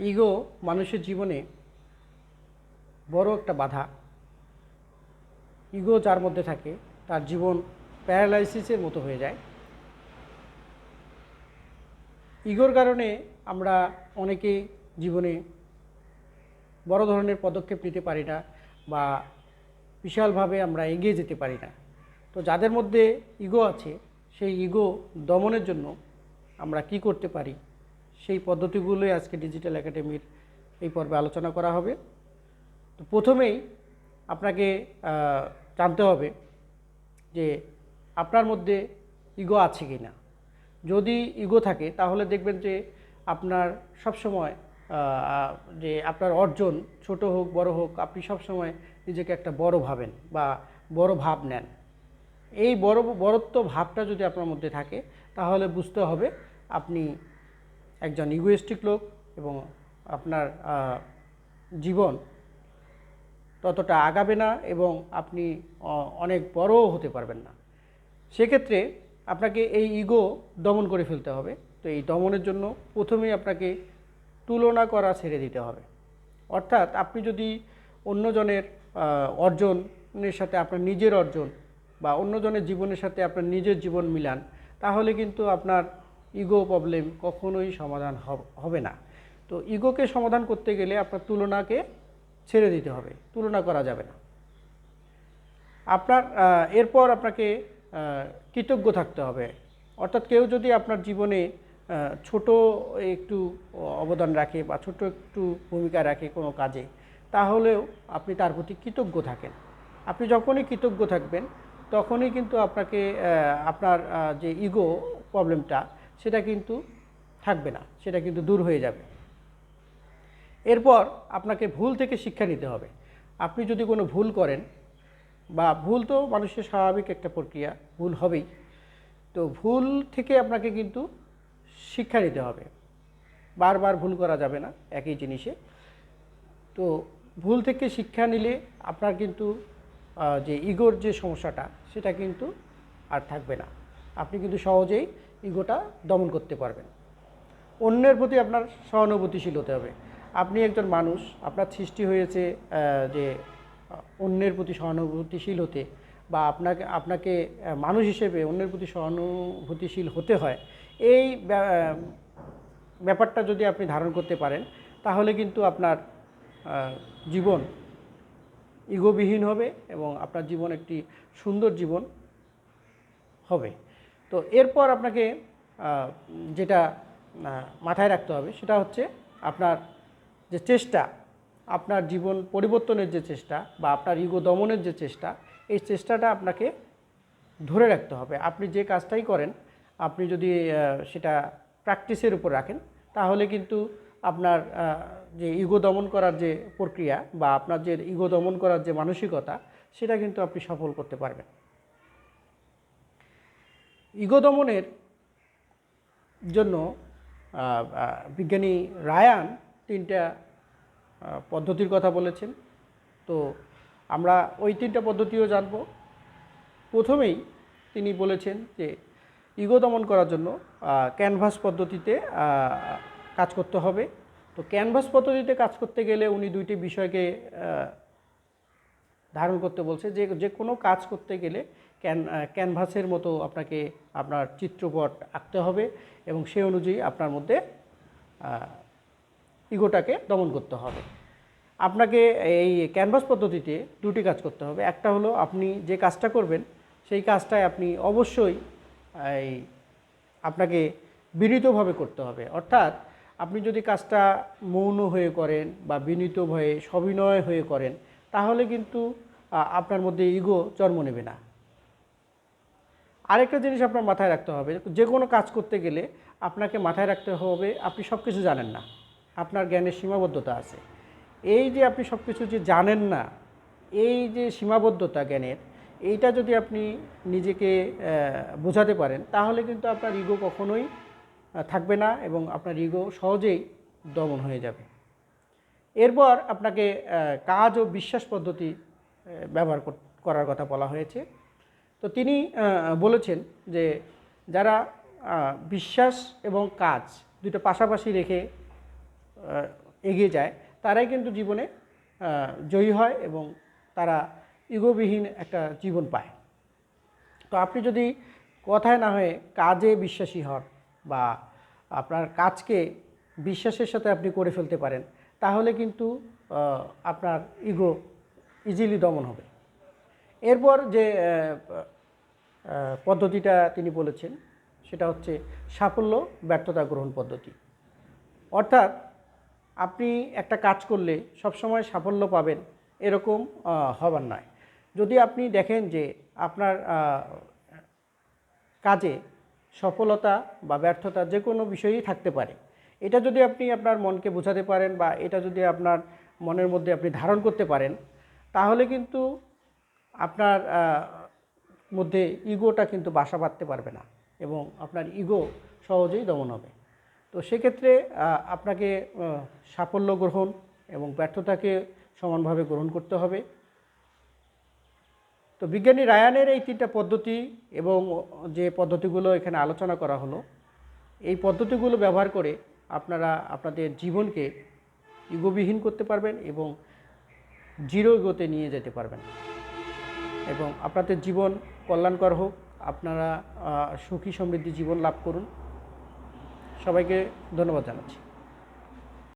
Ego মানুষের জীবনে বড় একটা বাধা। ইগো যার মধ্যে থাকে, তার জীবন প্যারালাইসিসের মতো হয়ে যায়। ইগোর কারণে আমরা অনেকেই জীবনে বড় ধরনের পদক্ষেপ নিতে পারি না বা বিশালভাবে আমরা এগিয়ে যেতে পারি না। তো যাদের মধ্যে ইগো আছে, সেই ইগো দমনের জন্য আমরা কি করতে পারি? সেই পদ্ধতিগুলোই আজকে ডিজিটাল একাডেমির এই পর্বে আলোচনা করা হবে। তো প্রথমেই আপনাকে জানতে হবে যে আপনার মধ্যে ইগো আছে কি না যদি ইগো থাকে, তাহলে দেখবেন যে আপনার সবসময় যে আপনার অর্জন ছোট হোক, বড় হোক, আপনি সবসময় নিজেকে একটা বড় ভাবেন বা বড় ভাব নেন। এই বড়, বড়ত্ব ভাবটা যদি আপনার মধ্যে থাকে, তাহলে বুঝতে হবে আপনি একজন ইগোয়েস্টিক লোক এবং আপনার জীবন ততটা আগাবে না এবং আপনি অনেক বড়ও হতে পারবেন না। সেক্ষেত্রে আপনাকে এই ইগো দমন করে ফেলতে হবে। তো এই দমনের জন্য প্রথমেই আপনাকে তুলনা করা ছেড়ে দিতে হবে। অর্থাৎ আপনি যদি অন্যজনের অর্জনের সাথে আপনার নিজের অর্জন বা অন্যজনের জীবনের সাথে আপনার নিজের জীবন মিলান, তাহলে কিন্তু আপনার ইগো প্রবলেম কখনোই সমাধান হবে না। তো ইগোকে সমাধান করতে গেলে আপনার তুলনাকে ছেড়ে দিতে হবে, তুলনা করা যাবে না। আপনার এরপর আপনাকে কৃতজ্ঞ থাকতে হবে। অর্থাৎ কেউ যদি আপনার জীবনে ছোট একটু অবদান রাখে বা ছোট একটু ভূমিকা রাখে কোনো কাজে, তাহলেও আপনি তার প্রতি কৃতজ্ঞ থাকেন। আপনি যখনই কৃতজ্ঞ থাকবেন, তখনই কিন্তু আপনাকে আপনার যে ইগো প্রবলেমটা সেটা কিন্তু থাকবে না, সেটা কিন্তু দূর হয়ে যাবে। এরপর আপনাকে ভুল থেকে শিক্ষা নিতে হবে। আপনি যদি কোনো ভুল করেন, বা ভুল তো মানুষের স্বাভাবিক একটা প্রক্রিয়া, ভুল হবেই। তো ভুল থেকে আপনাকে কিন্তু শিক্ষা নিতে হবে। বারবার ভুল করা যাবে না একই জিনিসে। তো ভুল থেকে শিক্ষা নিলে আপনার কিন্তু যে ইগোর যে সমস্যাটা, সেটা কিন্তু আর থাকবে না। আপনি কিন্তু সহজেই ইগোটা দমন করতে পারবেন। অন্যের প্রতি আপনার সহানুভূতিশীল হতে হবে। আপনি একজন মানুষ, আপনার সৃষ্টি হয়েছে যে অন্যের প্রতি সহানুভূতিশীল হতে বা আপনাকে আপনাকে মানুষ হিসেবে অন্যের প্রতি সহানুভূতিশীল হতে হয়, এই ব্যা- ব্যাপারটা যদি আপনি ধারণ করতে পারেন, তাহলে কিন্তু আপনার জীবন ইগোবিহীন হবে এবং আপনার জীবন একটি সুন্দর জীবন হবে। তো এরপর আপনাকে যেটা মাথায় রাখতে হবে সেটা হচ্ছে আপনার যে চেষ্টা, আপনার জীবন পরিবর্তনের যে চেষ্টা বা আপনার ইগো দমনের যে চেষ্টা, এই চেষ্টাটা আপনাকে ধরে রাখতে হবে। আপনি যে কাজটাই করেন, আপনি যদি সেটা প্র্যাকটিসের উপর রাখেন, তাহলে কিন্তু আপনার যে ইগো দমন করার যে প্রক্রিয়া বা আপনার যে ইগো দমন করার যে মানসিকতা, সেটা কিন্তু আপনি সফল করতে পারবেন। ইগো দমনের জন্য বিজ্ঞানী রায়ান তিনটা পদ্ধতির কথা বলেছেন। তো আমরা ওই তিনটা পদ্ধতিও জানব। প্রথমেই তিনি বলেছেন যে ইগো দমন করার জন্য ক্যানভাস পদ্ধতিতে কাজ করতে হবে। তো ক্যানভাস পদ্ধতিতে কাজ করতে গেলে উনি দুইটি বিষয়কে ধারণ করতে বলছে যে যে কোনো কাজ করতে গেলে ক্যান ক্যানভাসের মতো আপনাকে আপনার চিত্রপট আঁকতে হবে এবং সেই অনুযায়ী আপনার মধ্যে ইগোটাকে দমন করতে হবে। আপনাকে এই ক্যানভাস পদ্ধতিতে দুটি কাজ করতে হবে। একটা হলো আপনি যে কাজটা করবেন, সেই কাজটায় আপনি অবশ্যই, এই, আপনাকে বিনীতভাবে করতে হবে। অর্থাৎ আপনি যদি কাজটা মৌন হয়ে করেন বা বিনীত হয়ে সবিনয় হয়ে করেন তাহলে কিন্তু আপনার মধ্যে ইগো জন্ম নেবে না। আরেকটা জিনিস আপনার মাথায় রাখতে হবে, যে কোনো কাজ করতে গেলে আপনাকে মাথায় রাখতে হবে, আপনি সব কিছু জানেন না। আপনার জ্ঞানের সীমাবদ্ধতা আছে। এই যে আপনি সব কিছু যে জানেন না, এই যে সীমাবদ্ধতা জ্ঞানের, এইটা যদি আপনি নিজেকে বোঝাতে পারেন, তাহলে কিন্তু আপনার ইগো কখনোই থাকবে না এবং আপনার ইগো সহজেই দমন হয়ে যাবে। এরপর আপনাকে কাজ ও বিশ্বাস পদ্ধতি ব্যবহার করার কথা বলা হয়েছে। তো তিনি বলেছেন যে যারা বিশ্বাস এবং কাজ দুটো পাশাপাশি রেখে এগিয়ে যায়, তারাই কিন্তু জীবনে জয়ী হয় এবং তারা ইগোবিহীন একটা জীবন পায়। তো আপনি যদি কথায় না হয়ে কাজে বিশ্বাসী হন বা আপনার কাজকে বিশ্বাসের সাথে আপনি করে ফেলতে পারেন তাহলে কিন্তু আপনার ইগো ইজিলি দমন হবে। এরপর যে পদ্ধতিটা তিনি বলেছেন, সেটা হচ্ছে সাফল্য, ব্যর্থতা গ্রহণ পদ্ধতি। অর্থাৎ আপনি একটা কাজ করলে সবসময় সাফল্য পাবেন এরকম হবার নয়। যদি আপনি দেখেন যে আপনার কাজে সফলতা বা ব্যর্থতা যে কোনো বিষয়েই থাকতে পারে এটা যদি আপনি আপনার মনকে বোঝাতে পারেন বা এটা যদি আপনার মনের মধ্যে আপনি ধারণ করতে পারেন, তাহলে কিন্তু আপনার মধ্যে ইগোটা কিন্তু বাসা বাঁধতে পারবে না এবং আপনার ইগো সহজেই দমন হবে। তো সেক্ষেত্রে আপনাকে সাফল্য গ্রহণ এবং ব্যর্থতাকে সমানভাবে গ্রহণ করতে হবে। তো বিজ্ঞানী রায়ানের এই তিনটা পদ্ধতি এবং যে পদ্ধতিগুলো এখানে আলোচনা করা হলো, এই পদ্ধতিগুলো ব্যবহার করে আপনারা আপনাদের জীবনকে ইগোবিহীন করতে পারবেন এবং জিরো ইগোতে নিয়ে যেতে পারবেন। এবং আপনাদের জীবন কল্যাণকর হোক। আপনারা সুখী সমৃদ্ধি জীবন লাভ করুন। সবাইকে ধন্যবাদ জানাচ্ছি।